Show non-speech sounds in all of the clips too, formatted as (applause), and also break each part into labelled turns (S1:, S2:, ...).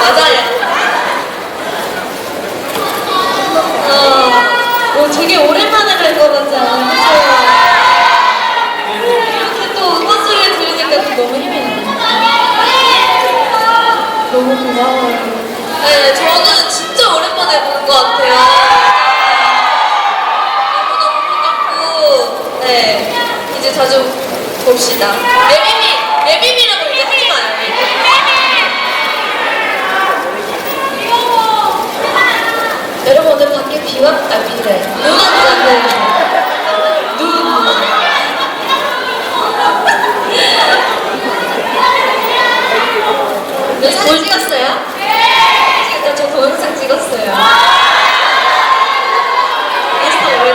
S1: 맞아 (laughs) 요. 어, 뭐 되게 오랜만에 뵐 것 같지 않아요? 그쵸? 이렇게 또 음악 소리를 들으니까 또 너무 힘이 나요. 너무 고마워요. 네, 저는 진짜 오랜만에 보는 것 같아요. 너무너무 반갑고, 네, 이제 자주 봅시다. 레미미! 레미미라고 이제 하지 마요. 여러분 오늘 밖에 비와 아 비래 눈 왔는데 눈 네, 사진 찍었어요? 진짜 저 동영상 찍었어요. 인스타 올려.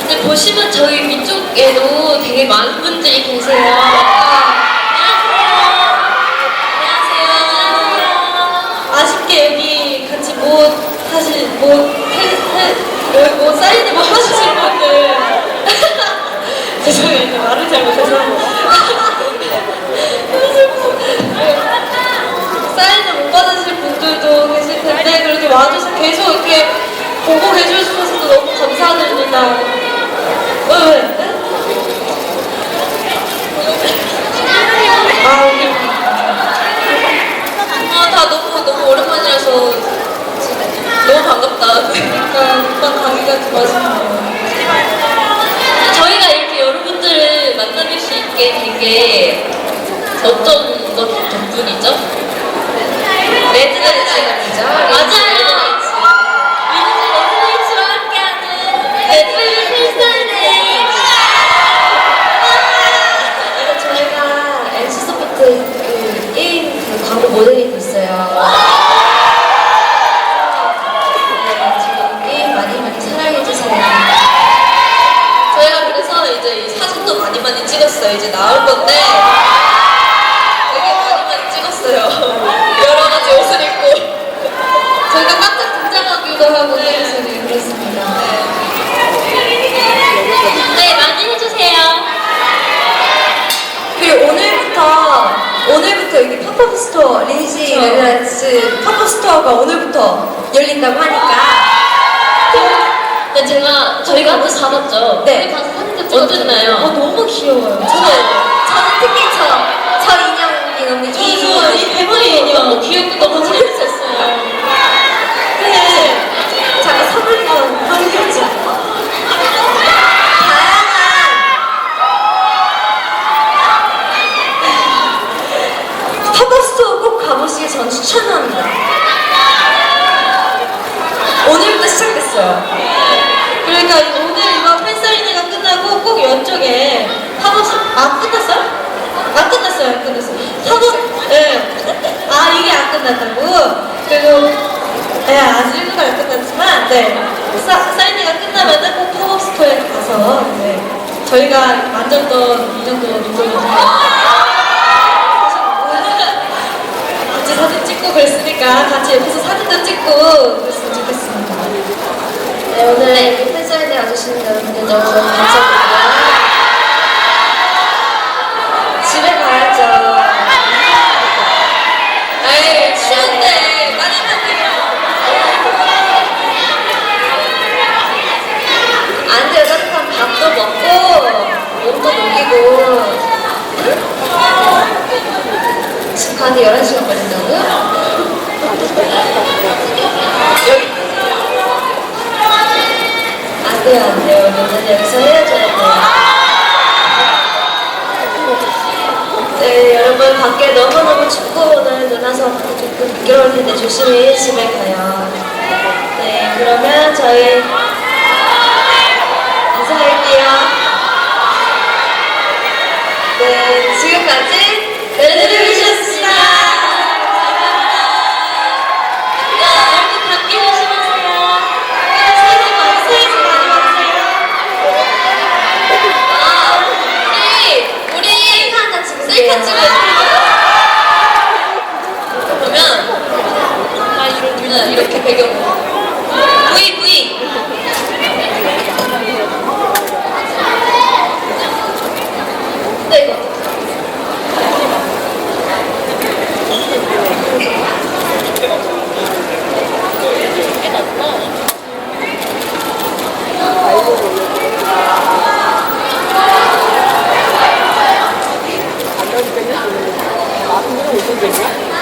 S1: 근데 보시면 저희 위쪽에도 되게 많은 분들이 계세요. 안녕하세요. 아쉽게 여기 같이 뭐 사실 뭐 해, 해, 여기 뭐 사인을 못 하실 분들 (laughs) 죄송해요 말을 잘못해서 (laughs) 사인을 못 받으실 분들도 계실 텐데 그래도 와줘서 계속 이렇게 보고 계셔주셔서 너무 감사드립니다. 왜 왜? 아 우리 아, 다 너무, 너무 오랜만이라서 너무 반갑다. 그러니까 아쉽네요. 저희가 이렇게 여러분들을 만나뵐 수 있게 된 게 어떤 것 덕분이죠? 레드라이츠죠? 맞아요! 리즈 레드라이츠와 함께하는 레드라이츠 필살데이! 저희가 NC 소프트 그 게임 그 광고 모델이 됐어요. 네, 저희 게임 많이 많이 사랑해주세요. 저희가 그래서 이제 이 사진도 많이 많이 찍었어요. 이제 나올 건데 되게 많이 많이 찍었어요. 여러 가지 옷을 입고 저희가 깜짝 등장하기도 하고 그래서 되게 그렇습니다. 네, 많이 해주세요.
S2: 그리고 오늘부터 여기 팝업 스토어 리지
S1: 그쵸.
S2: 레드라이츠 팝업 스토어가 오늘부터 열린다고 하니까
S1: 네, 제가 저희가 한테 사봤죠.
S2: 네.
S1: 가서 사진 찍었잖아요. 어땠나요?
S2: 어, 너무 귀여워요. 저는 저는 특히 저, 저 인형이 너무
S1: 저도 이 대본이 너무 귀엽고 너무 재밌었어요.
S2: 네. 잠깐 선물도 너무 귀엽지 않아? 다양한 팝업 스토어 꼭 가보시길 전 추천합니다. 오늘부터
S1: 그러니까 오늘 이거 팬사인회가 끝나고 꼭 이쪽에 팝업 아 끝났어요? 안 끝났어요, 안 끝났어요. 팝업 네. 아 이게 안 끝났다고? 그리고 네 아직 일부가 안 끝났지만 네 사, 사인회가 끝나면은 꼭 팝업 스토어에 가서 네 저희가 만졌던 이 정도 눈물도 같이 사진 찍고 그랬으니까 같이 옆에서 사진도 찍고 그랬으면 좋겠습니다.
S2: 네, 오늘 이 팬사인회 와주시는 여러분들 너무 너무 감사드리고요. 집에 가야죠.
S1: 에이 추운데 많이 타세요.
S2: 안 돼요, 따뜻한 밥도 먹고, 몸도 녹이고. 집 가는데 11시간 걸린다고요? 돼요, 안 돼요. 오늘 여기서 헤어져야 돼요. 네, 여러분, 밖에 너무너무 춥고, 오늘 눈 와서 조금 미끄러울 텐데 조심히 집에 가요. 네, 그러면 저희 인사할게요. 네, 지금까지 레드리비셨습니다.
S1: 여러분 감기 조심하세요. 새해 복 많이 새해 복 많이 받으세요. 아, 우리 우리
S2: 하나 찍을게요.
S1: 셀카 찍어요. 그러면 아 이렇게 이렇게 배경으로 V V
S2: 시작